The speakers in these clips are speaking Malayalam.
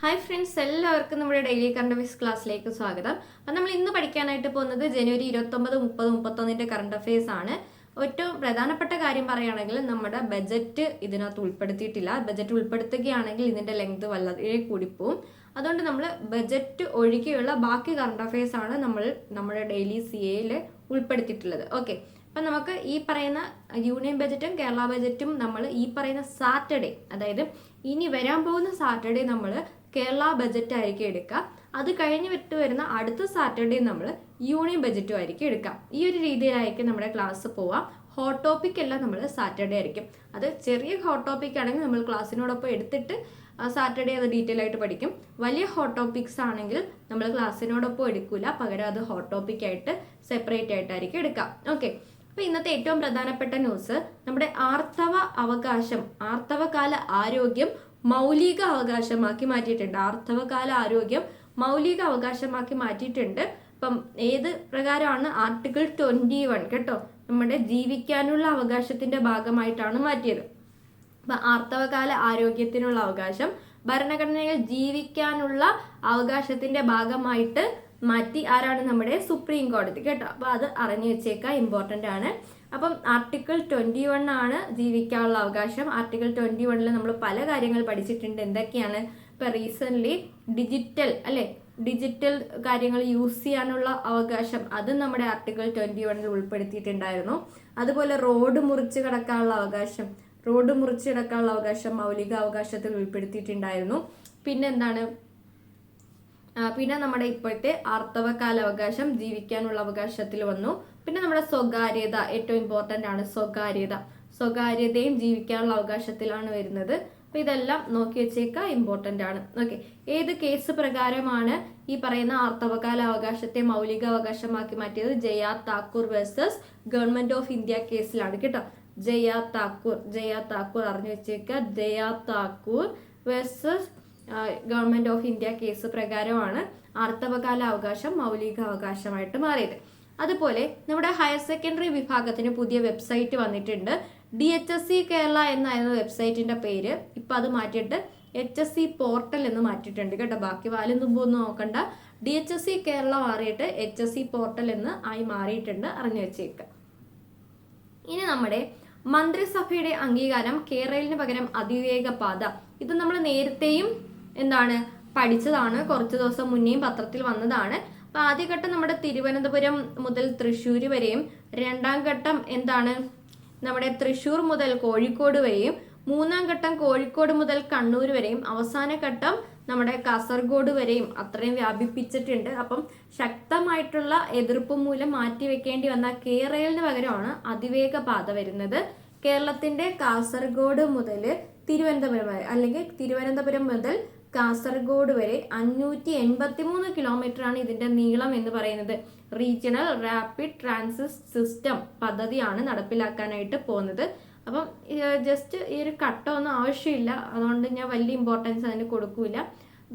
ഹായ് ഫ്രണ്ട്സ് എല്ലാവർക്കും നമ്മുടെ ഡെയിലി കറണ്ട് അഫയേഴ്സ് ക്ലാസ്സിലേക്ക് സ്വാഗതം. അപ്പം നമ്മൾ ഇന്ന് പഠിക്കാനായിട്ട് പോകുന്നത് ജനുവരി ഇരുപത്തൊമ്പത് മുപ്പത് മുപ്പത്തൊന്നിന്റെ കറണ്ട് അഫയേഴ്സ് ആണ്. ഏറ്റവും പ്രധാനപ്പെട്ട കാര്യം പറയുകയാണെങ്കിൽ നമ്മുടെ ബജറ്റ് ഇതിനകത്ത് ഉൾപ്പെടുത്തിയിട്ടില്ല. ബജറ്റ് ഉൾപ്പെടുത്തുകയാണെങ്കിൽ ഇതിന്റെ ലെങ്ത് വളരെ കൂടിപ്പോവും. അതുകൊണ്ട് നമ്മൾ ബജറ്റ് ഒഴികെയുള്ള ബാക്കി കറണ്ട് അഫയേഴ്സ് ആണ് നമ്മൾ നമ്മുടെ ഡെയിലി സി എയിൽ ഉൾപ്പെടുത്തിയിട്ടുള്ളത്. ഓക്കെ അപ്പം നമുക്ക് ഈ പറയുന്ന യൂണിയൻ ബജറ്റും കേരള ബജറ്റും നമ്മൾ ഈ പറയുന്ന സാറ്റർഡേ അതായത് ഇനി വരാൻ പോകുന്ന സാറ്റർഡേ നമ്മൾ കേരള ബജറ്റ് ആയിരിക്കും എടുക്കുക. അത് കഴിഞ്ഞ് വിട്ട് വരുന്ന അടുത്ത സാറ്റർഡേ നമ്മൾ യൂണിയൻ ബജറ്റും ആയിരിക്കും എടുക്കാം ഈ ഒരു രീതിയിലായിരിക്കും നമ്മുടെ ക്ലാസ് പോവാം ഹോട്ട് ടോപ്പിക് എല്ലാം നമ്മൾ സാറ്റർഡേ ആയിരിക്കും. അത് ചെറിയ ഹോട്ട് ടോപ്പിക് ആണെങ്കിൽ നമ്മൾ ക്ലാസ്സിനോടൊപ്പം എടുത്തിട്ട് സാറ്റർഡേ അത് ഡീറ്റെയിൽ ആയിട്ട് പഠിക്കും. വലിയ ഹോട്ട് ടോപ്പിക്സ് ആണെങ്കിൽ നമ്മൾ ക്ലാസ്സിനോടൊപ്പം എടുക്കില്ല പകരം അത് ഹോട്ട് ടോപ്പിക് ആയിട്ട് സെപ്പറേറ്റ് ആയിട്ടായിരിക്കും എടുക്കാം ഓക്കെ അപ്പോൾ ഇന്നത്തെ ഏറ്റവും പ്രധാനപ്പെട്ട ന്യൂസ് നമ്മുടെ ആർത്തവ അവകാശം ആർത്തവകാല ആരോഗ്യം മൗലിക അവകാശമാക്കി മാറ്റിയിട്ടുണ്ട്. ആർത്തവകാല ആരോഗ്യം മൗലിക അവകാശമാക്കി മാറ്റിയിട്ടുണ്ട്. അപ്പം ഏത് പ്രകാരമാണ് ആർട്ടിക്കിൾ ട്വന്റി വൺ കേട്ടോ? നമ്മുടെ ജീവിക്കാനുള്ള അവകാശത്തിന്റെ ഭാഗമായിട്ടാണ് മാറ്റിയത്. അപ്പൊ ആർത്തവകാല ആരോഗ്യത്തിനുള്ള അവകാശം ഭരണഘടനയിൽ ജീവിക്കാനുള്ള അവകാശത്തിന്റെ ഭാഗമായിട്ട് മാറ്റി ആരാണ് നമ്മുടെ സുപ്രീം കോടതി കേട്ടോ? അപ്പോൾ അത് അറിഞ്ഞു വെച്ചേക്കാം ഇമ്പോർട്ടന്റ് ആണ്. അപ്പം ആർട്ടിക്കിൾ ട്വന്റി വൺ ആണ് ജീവിക്കാനുള്ള അവകാശം. ആർട്ടിക്കിൾ ട്വന്റി വണ്ണിൽ നമ്മൾ പല കാര്യങ്ങൾ പഠിച്ചിട്ടുണ്ട്. എന്തൊക്കെയാണ്? ഇപ്പം റീസെന്റ്ലി ഡിജിറ്റൽ അല്ലെ? ഡിജിറ്റൽ കാര്യങ്ങൾ യൂസ് ചെയ്യാനുള്ള അവകാശം. അത് നമ്മുടെ ആർട്ടിക്കിൾ ട്വന്റി വണ്ണിൽ ഉൾപ്പെടുത്തിയിട്ടുണ്ടായിരുന്നു. അതുപോലെ റോഡ് മുറിച്ച് കിടക്കാനുള്ള അവകാശം. റോഡ് മുറിച്ച് കിടക്കാനുള്ള അവകാശം മൗലിക അവകാശത്തിൽ ഉൾപ്പെടുത്തിയിട്ടുണ്ടായിരുന്നു. പിന്നെന്താണ്? പിന്നെ നമ്മുടെ ഇപ്പോഴത്തെ ആർത്തവകാല അവകാശം ജീവിക്കാനുള്ള അവകാശത്തിൽ വന്നു. പിന്നെ നമ്മുടെ സ്വകാര്യത ഏറ്റവും ഇമ്പോർട്ടന്റ് ആണ് സ്വകാര്യത. സ്വകാര്യതയും ജീവിക്കാനുള്ള അവകാശത്തിലാണ് വരുന്നത്. അപ്പോൾ ഇതെല്ലാം നോക്കി വെച്ചേക്കുക ഇമ്പോർട്ടന്റ് ആണ്. ഓക്കെ ഏത് കേസ് പ്രകാരമാണ് ഈ പറയുന്ന ആർത്തവകാല അവകാശത്തെ മൗലിക അവകാശമാക്കി മാറ്റിയത്? Jaya Thakur versus government of India കേസിലാണ് കേട്ടോ. ജയ താക്കൂർ ജയ താക്കൂർ അറിഞ്ഞു വെച്ചേക്ക. Jaya Thakur versus government of India case പ്രകാരമാണ് ആർത്തവകാല അവകാശം മൗലിക അവകാശമായിട്ട് മാറിയത്. അതുപോലെ നമ്മുടെ ഹയർ സെക്കൻഡറി വിഭാഗത്തിന് പുതിയ വെബ്സൈറ്റ് വന്നിട്ടുണ്ട്. D H S C Kerala എന്നായിരുന്നു വെബ്സൈറ്റിന്റെ പേര്. ഇപ്പൊ അത് മാറ്റിയിട്ട് എച്ച് എസ് സി പോർട്ടൽ എന്ന് മാറ്റിയിട്ടുണ്ട് കേട്ടോ. ബാക്കി വാലും തുമ്പൊന്നും നോക്കണ്ട. D H S C Kerala മാറിയിട്ട് എച്ച് എസ് സി പോർട്ടൽ എന്ന് ആയി മാറിയിട്ടുണ്ട്. അറിഞ്ഞു വെച്ചേക്കുക ഇനി നമ്മുടെ മന്ത്രിസഭയുടെ അംഗീകാരം കേരളിന് പകരം അതിവേഗ പാത. ഇത് നമ്മൾ നേരത്തെയും എന്താണ് പഠിച്ചതാണ്. കുറച്ച് ദിവസം മുന്നേയും പത്രത്തിൽ വന്നതാണ്. അപ്പൊ ആദ്യഘട്ടം നമ്മുടെ തിരുവനന്തപുരം മുതൽ തൃശ്ശൂർ വരെയും രണ്ടാം ഘട്ടം എന്താണ്? നമ്മുടെ തൃശ്ശൂർ മുതൽ കോഴിക്കോട് വരെയും മൂന്നാം ഘട്ടം കോഴിക്കോട് മുതൽ കണ്ണൂർ വരെയും അവസാന ഘട്ടം നമ്മുടെ കാസർഗോഡ് വരെയും അത്രയും വ്യാപിപ്പിച്ചിട്ടുണ്ട്. അപ്പം ശക്തമായിട്ടുള്ള എതിർപ്പ് മൂലം മാറ്റിവെക്കേണ്ടി വന്ന കേരളിന് പകരമാണ് അതിവേഗ പാത വരുന്നത്. കേരളത്തിന്റെ കാസർഗോഡ് മുതൽ തിരുവനന്തപുരം വരെ അല്ലെങ്കിൽ തിരുവനന്തപുരം മുതൽ കാസർഗോഡ് വരെ അഞ്ഞൂറ്റി എൺപത്തി മൂന്ന് കിലോമീറ്റർ ആണ് ഇതിന്റെ നീളം എന്ന് പറയുന്നത്. റീജിയണൽ റാപ്പിഡ് ട്രാൻസിറ്റ് സിസ്റ്റം പദ്ധതിയാണ് നടപ്പിലാക്കാനായിട്ട് പോകുന്നത്. അപ്പം ജസ്റ്റ് ഈ ഒരു കട്ടൊന്നും ആവശ്യമില്ല. അതുകൊണ്ട് ഞാൻ വലിയ ഇമ്പോർട്ടൻസ് അതിന് കൊടുക്കൂല.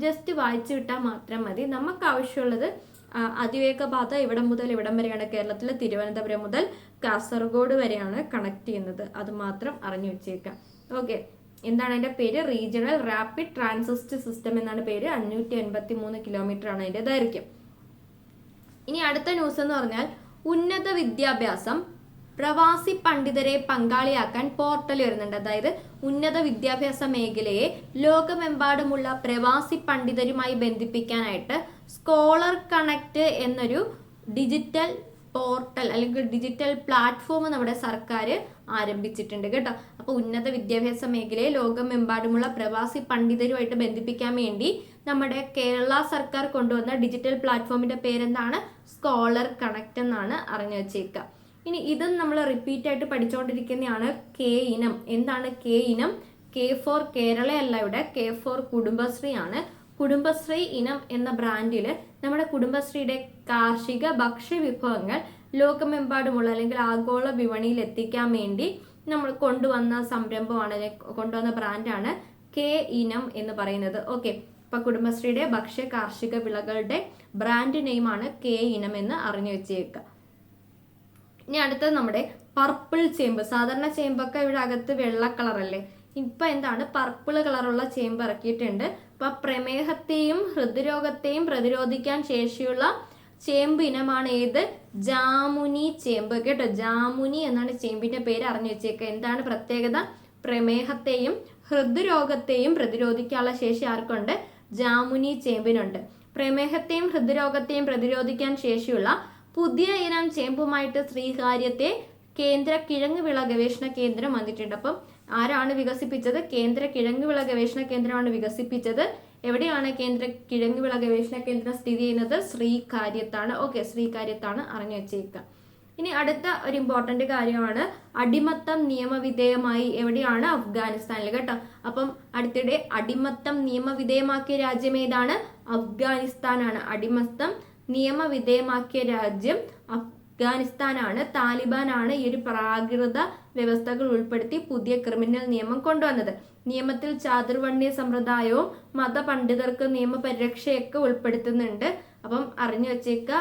ജസ്റ്റ് വായിച്ചു വിട്ടാൽ മാത്രം മതി. നമുക്ക് ആവശ്യമുള്ളത് അതിവേഗ പാത ഇവിടം മുതൽ ഇവിടം വരെയാണ്. കേരളത്തിലെ തിരുവനന്തപുരം മുതൽ കാസർഗോഡ് വരെയാണ് കണക്ട് ചെയ്യുന്നത്. അത് മാത്രം അറിഞ്ഞു വെച്ചേക്കാം. ഓക്കെ എന്താണ് അതിന്റെ പേര്? റീജിയണൽ റാപ്പിഡ് ട്രാൻസിസ്റ്റ് സിസ്റ്റം എന്നാണ് പേര്. അഞ്ഞൂറ്റി എൺപത്തി മൂന്ന് കിലോമീറ്റർ ആണ് അതിന്റെ ദൈർഘ്യം. ഇനി അടുത്ത ന്യൂസ് എന്ന് പറഞ്ഞാൽ ഉന്നത വിദ്യാഭ്യാസം പ്രവാസി പണ്ഡിതരെ പങ്കാളിയാക്കാൻ പോർട്ടൽ വരുന്നുണ്ട്. അതായത് ഉന്നത വിദ്യാഭ്യാസ മേഖലയെ ലോകമെമ്പാടുമുള്ള പ്രവാസി പണ്ഡിതരുമായി ബന്ധിപ്പിക്കാനായിട്ട് സ്കോളർ കണക്ട് എന്നൊരു ഡിജിറ്റൽ പോർട്ടൽ അല്ലെങ്കിൽ ഡിജിറ്റൽ പ്ലാറ്റ്ഫോം നമ്മുടെ സർക്കാർ ആരംഭിച്ചിട്ടുണ്ട് കേട്ടോ. അപ്പോൾ ഉന്നത വിദ്യാഭ്യാസ മേഖലയെ ലോകമെമ്പാടുമുള്ള പ്രവാസി പണ്ഡിതരുമായിട്ട് ബന്ധിപ്പിക്കാൻ വേണ്ടി നമ്മുടെ കേരള സർക്കാർ കൊണ്ടുവന്ന ഡിജിറ്റൽ പ്ലാറ്റ്ഫോമിന്റെ പേരെന്താണ്? സ്കോളർ കണക്ട് എന്നാണ് അറിഞ്ഞു വെച്ചേക്കുക ഇനി ഇതും നമ്മൾ റിപ്പീറ്റ് ആയിട്ട് പഠിച്ചുകൊണ്ടിരിക്കുന്നതാണ് കെ ഇനം. എന്താണ് കെ ഇനം? കെ ഫോർ കേരള അല്ല ഇവിടെ. കെ ഫോർ കുടുംബശ്രീ ആണ്. കുടുംബശ്രീ ഇനം എന്ന ബ്രാൻഡിൽ നമ്മുടെ കുടുംബശ്രീയുടെ കാർഷിക ഭക്ഷ്യ വിഭവങ്ങൾ ലോകമെമ്പാടുമുള്ള അല്ലെങ്കിൽ ആഗോള വിപണിയിൽ എത്തിക്കാൻ വേണ്ടി നമ്മൾ കൊണ്ടുവന്ന സംരംഭമാണ് കൊണ്ടുവന്ന ബ്രാൻഡാണ് കെ ഇനം എന്ന് പറയുന്നത്. ഓക്കെ. ഇപ്പൊ കുടുംബശ്രീയുടെ ഭക്ഷ്യ കാർഷിക വിളകളുടെ ബ്രാൻഡ് നെയിമാണ് കെ ഇനം എന്ന് അറിഞ്ഞു വെച്ചേക്കുക ഇനി അടുത്തത് നമ്മുടെ പർപ്പിൾ ചേമ്പ്. സാധാരണ ചേമ്പൊക്കെ ഇവിടെ അകത്ത് വെള്ള കളറല്ലേ? ഇപ്പൊ എന്താണ് പർപ്പിൾ കളറുള്ള ചേമ്പ് ഇറക്കിയിട്ടുണ്ട്. ഇപ്പൊ പ്രമേഹത്തെയും ഹൃദ്രോഗത്തെയും പ്രതിരോധിക്കാൻ ശേഷിയുള്ള ചേമ്പ് ഇനമാണ് ഏത്? ജാമുനി ചേമ്പ്. കേട്ടോ ജാമുനി എന്നാണ് ചേമ്പിന്റെ പേര് അറിഞ്ഞു വെച്ചേക്കുക. എന്താണ് പ്രത്യേകത? പ്രമേഹത്തെയും ഹൃദ്രോഗത്തെയും പ്രതിരോധിക്കാനുള്ള ശേഷി ആർക്കുണ്ട്? ജാമുനി ചേമ്പിനുണ്ട്. പ്രമേഹത്തെയും ഹൃദ്രോഗത്തെയും പ്രതിരോധിക്കാൻ ശേഷിയുള്ള പുതിയ ഇനം ചേമ്പുമായിട്ട് ശ്രീകാര്യത്തെ കേന്ദ്ര കിഴങ്ങ് വിള ഗവേഷണ കേന്ദ്രം വന്നിട്ടുണ്ട്. അപ്പം ആരാണ് വികസിപ്പിച്ചത്? കേന്ദ്ര കിഴങ്ങ് വിള ഗവേഷണ കേന്ദ്രമാണ് വികസിപ്പിച്ചത്. എവിടെയാണ് കേന്ദ്ര കിഴങ്ങ് വിള ഗവേഷണ കേന്ദ്രം സ്ഥിതി ചെയ്യുന്നത്? ശ്രീകാര്യത്താണ്. ഓക്കെ ശ്രീകാര്യത്താണ് അറിഞ്ഞു വെച്ചേക്കുക ഇനി അടുത്ത ഒരു ഇമ്പോർട്ടന്റ് കാര്യമാണ്. അടിമത്തം നിയമവിധേയമായി എവിടെയാണ്? അഫ്ഗാനിസ്ഥാനിൽ കേട്ടോ. അപ്പം അടുത്തിടെ അടിമത്തം നിയമവിധേയമാക്കിയ രാജ്യം ഏതാണ്? അഫ്ഗാനിസ്ഥാനാണ്. അടിമത്തം നിയമവിധേയമാക്കിയ രാജ്യം അഫ്ഗാനിസ്ഥാനാണ് താലിബാനാണ് ഈ ഒരു പ്രാകൃത വ്യവസ്ഥകൾ ഉൾപ്പെടുത്തി പുതിയ ക്രിമിനൽ നിയമം കൊണ്ടുവന്നത്. നിയമത്തിൽ ചാതുർവർണീയ സമ്പ്രദായവും മതപണ്ഡിതർക്ക് നിയമപരിരക്ഷയൊക്കെ ഉൾപ്പെടുത്തുന്നുണ്ട്. അപ്പം അറിഞ്ഞു വെച്ചേക്ക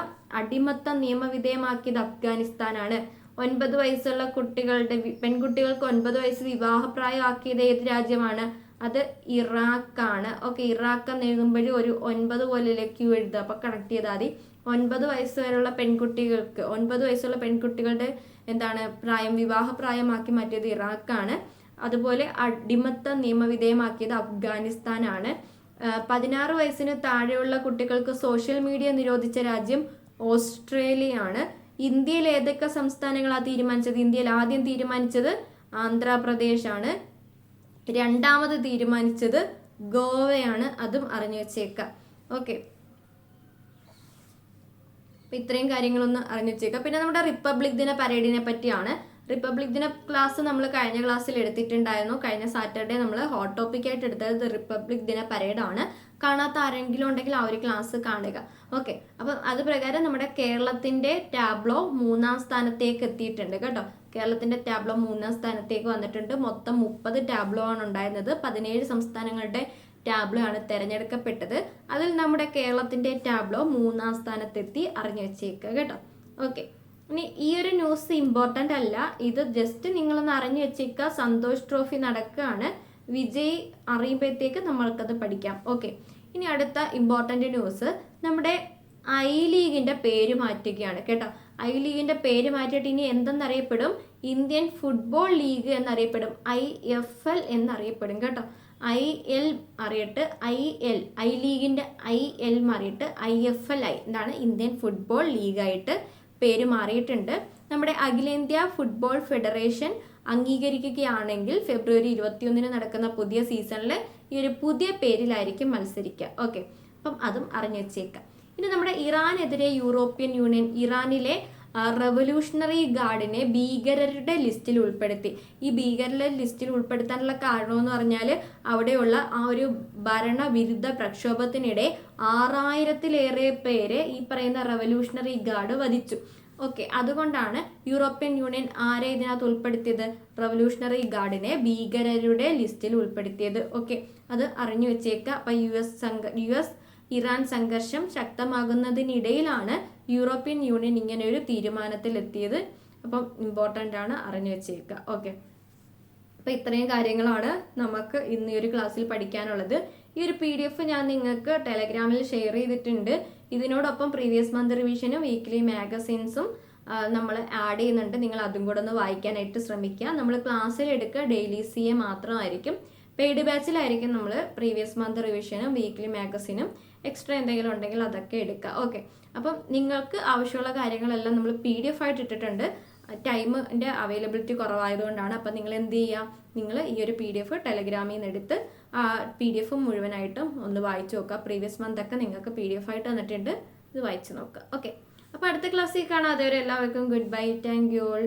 അടിമത്ത നിയമവിധേയമാക്കിയത് അഫ്ഗാനിസ്ഥാനാണ്. ഒൻപത് വയസ്സുള്ള കുട്ടികളുടെ പെൺകുട്ടികൾക്ക് ഒൻപത് വയസ്സ് വിവാഹപ്രായമാക്കിയത് ഏത് രാജ്യമാണ്? അത് ഇറാഖാണ്. ഓക്കെ ഇറാഖ് എന്ന് എഴുതുമ്പോഴും ഒരു ഒൻപത് പോലെ ക്യൂ എഴുതുക? അപ്പൊ കണക്ട് ചെയ്താൽ മതി. ഒൻപത് വയസ്സ് വരെയുള്ള പെൺകുട്ടികൾക്ക് ഒൻപത് വയസ്സുള്ള പെൺകുട്ടികളുടെ എന്താണ് പ്രായം വിവാഹ പ്രായമാക്കി മാറ്റിയത് ഇറാഖാണ്. അതുപോലെ അടിമത്ത നിയമവിധേയമാക്കിയത് അഫ്ഗാനിസ്ഥാനാണ്. പതിനാറ് വയസ്സിന് താഴെയുള്ള കുട്ടികൾക്ക് സോഷ്യൽ മീഡിയ നിരോധിച്ച രാജ്യം ഓസ്ട്രേലിയയാണ്. ഇന്ത്യയിൽ ഏതൊക്കെ സംസ്ഥാനങ്ങളാണ് തീരുമാനിച്ചത്? ഇന്ത്യയിൽ ആദ്യം തീരുമാനിച്ചത് ആന്ധ്രാപ്രദേശാണ്. രണ്ടാമത് തീരുമാനിച്ചത് ഗോവയാണ്. അതും അറിഞ്ഞു വെച്ചേക്കാം. ഓക്കെ. ഇത്രയും കാര്യങ്ങളൊന്ന് അറിഞ്ഞു വെച്ചേക്കാം പിന്നെ നമ്മുടെ റിപ്പബ്ലിക് ദിന പരേഡിനെ പറ്റിയാണ്. റിപ്പബ്ലിക് ദിന ക്ലാസ് നമ്മൾ കഴിഞ്ഞ ക്ലാസ്സിൽ എടുത്തിട്ടുണ്ടായിരുന്നു. കഴിഞ്ഞ സാറ്റർഡേ നമ്മൾ ഹോട്ട് ടോപ്പിക് ആയിട്ട് എടുത്തത് റിപ്പബ്ലിക് ദിന പരേഡാണ്. കാണാത്ത ആരെങ്കിലും ഉണ്ടെങ്കിൽ ആ ഒരു ക്ലാസ് കാണുക. ഓക്കെ അപ്പം അത് പ്രകാരം നമ്മുടെ കേരളത്തിന്റെ ടാബ്ലോ മൂന്നാം സ്ഥാനത്തേക്ക് എത്തിയിട്ടുണ്ട് കേട്ടോ. കേരളത്തിന്റെ ടാബ്ലോ മൂന്നാം സ്ഥാനത്തേക്ക് വന്നിട്ടുണ്ട്. മൊത്തം മുപ്പത് ടാബ്ലോ ആണ് ഉണ്ടായിരുന്നത്. പതിനേഴ് സംസ്ഥാനങ്ങളുടെ ടാബ്ലോ ആണ് തിരഞ്ഞെടുക്കപ്പെട്ടത്. അതിൽ നമ്മുടെ കേരളത്തിന്റെ ടാബ്ലോ മൂന്നാം സ്ഥാനത്തെത്തി അറിഞ്ഞു വെച്ചേക്കുക കേട്ടോ. ഓക്കെ ഇനി ഈ ഒരു ന്യൂസ് ഇമ്പോർട്ടന്റ് അല്ല. ഇത് ജസ്റ്റ് നിങ്ങളൊന്ന് അറിഞ്ഞു വെച്ചേക്കുക സന്തോഷ് ട്രോഫി നടക്കുകയാണ് വിജയ് അറിയുമ്പോഴത്തേക്ക് നമ്മൾക്കത് പഠിക്കാം. ഓക്കെ ഇനി അടുത്ത ഇമ്പോർട്ടന്റ് ന്യൂസ് നമ്മുടെ ഐ ലീഗിന്റെ പേര് മാറ്റുകയാണ് കേട്ടോ. ഐ ലീഗിന്റെ പേര് മാറ്റിയിട്ട് ഇനി എന്തെന്നറിയപ്പെടും? ഇന്ത്യൻ ഫുട്ബോൾ ലീഗ് എന്നറിയപ്പെടും. ഐ എഫ് എൽ എന്നറിയപ്പെടും കേട്ടോ. ഐ എൽ മാറിയിട്ട് ഐ എൽ ഐ ലീഗിന്റെ ഐ എൽ മാറിയിട്ട് ഐ എഫ് എൽ ഐ എന്താണ് ഇന്ത്യൻ ഫുട്ബോൾ ലീഗായിട്ട് പേര് മാറിയിട്ടുണ്ട്. നമ്മുടെ അഖിലേന്ത്യാ ഫുട്ബോൾ ഫെഡറേഷൻ അംഗീകരിക്കുകയാണെങ്കിൽ ഫെബ്രുവരി ഇരുപത്തിയൊന്നിന് നടക്കുന്ന പുതിയ സീസണിൽ ഈ ഒരു പുതിയ പേരിലായിരിക്കും മത്സരിക്കുക. ഓക്കെ. അപ്പം അതും അറിഞ്ഞു വെച്ചേക്കാം. ഇനി നമ്മുടെ ഇറാനെതിരെ യൂറോപ്യൻ യൂണിയൻ ഇറാനിലെ റവല്യൂഷണറി ഗാർഡിനെ ഭീകരരുടെ ലിസ്റ്റിൽ ഉൾപ്പെടുത്തി. ഈ ഭീകരരുടെ ലിസ്റ്റിൽ ഉൾപ്പെടുത്താനുള്ള കാരണമെന്ന് പറഞ്ഞാൽ അവിടെയുള്ള ആ ഒരു ഭരണവിരുദ്ധ പ്രക്ഷോഭത്തിനിടെ ആറായിരത്തിലേറെ പേരെ ഈ പറയുന്ന റവല്യൂഷണറി ഗാർഡ് വധിച്ചു. ഓക്കെ അതുകൊണ്ടാണ് യൂറോപ്യൻ യൂണിയൻ ആരെ ഇതിനകത്ത് ഉൾപ്പെടുത്തിയത്? റവല്യൂഷണറി ഗാർഡിനെ ഭീകരരുടെ ലിസ്റ്റിൽ ഉൾപ്പെടുത്തിയത്. ഓക്കെ അത് അറിഞ്ഞു വെച്ചേക്കുക അപ്പം യു എസ് സംഘ യു എസ് ഇറാൻ സംഘർഷം ശക്തമാകുന്നതിനിടയിലാണ് യൂറോപ്യൻ യൂണിയൻ ഇങ്ങനെ ഒരു തീരുമാനത്തിലെത്തിയത്. അപ്പം ഇമ്പോർട്ടന്റ് ആണ് അറിഞ്ഞു വെച്ചേക്കുക ഓക്കെ അപ്പോൾ ഇത്രയും കാര്യങ്ങളാണ് നമുക്ക് ഇന്ന് ഈ ഒരു ക്ലാസ്സിൽ പഠിക്കാനുള്ളത്. ഈ ഒരു പി ഡി എഫ് ഞാൻ നിങ്ങൾക്ക് ടെലഗ്രാമിൽ ഷെയർ ചെയ്തിട്ടുണ്ട്. ഇതിനോടൊപ്പം പ്രീവിയസ് മന്ത് റിവിഷനും വീക്ക്ലി മാഗസിൻസും നമ്മൾ ആഡ് ചെയ്യുന്നുണ്ട്. നിങ്ങൾ അതും കൂടെ ഒന്ന് വായിക്കാനായിട്ട് ശ്രമിക്കുക. നമ്മൾ ക്ലാസ്സിൽ എടുക്കുക. ഡെയിലി സി എ മാത്രമായിരിക്കും. പെയ്ഡ് ബാച്ചിലായിരിക്കും നമ്മൾ പ്രീവിയസ് മന്ത് റിവിഷനും വീക്ക്ലി മാഗസിനും എക്സ്ട്രാ എന്തെങ്കിലും ഉണ്ടെങ്കിൽ അതൊക്കെ എടുക്കുക ഓക്കെ അപ്പം നിങ്ങൾക്ക് ആവശ്യമുള്ള കാര്യങ്ങളെല്ലാം നമ്മൾ പി ഡി എഫ് ആയിട്ട് ഇട്ടിട്ടുണ്ട് ടൈമിന്റെ അവൈലബിലിറ്റി കുറവായതുകൊണ്ടാണ്. അപ്പം നിങ്ങൾ എന്ത് ചെയ്യുക നിങ്ങൾ ഈ ഒരു പി ഡി എഫ് ടെലഗ്രാമിൽ നിന്ന് എടുത്ത് ആ പി ഡി എഫ് മുഴുവനായിട്ടും ഒന്ന് വായിച്ചു നോക്കുക. പ്രീവിയസ് മന്ത് ഒക്കെ നിങ്ങൾക്ക് പി ഡി എഫ് ആയിട്ട് തന്നിട്ടുണ്ട് ഇത് വായിച്ചു നോക്കുക. ഓക്കെ അപ്പോൾ അടുത്ത ക്ലാസ്സിൽ കാണാം. അതുവരെ എല്ലാവർക്കും good bye thank you all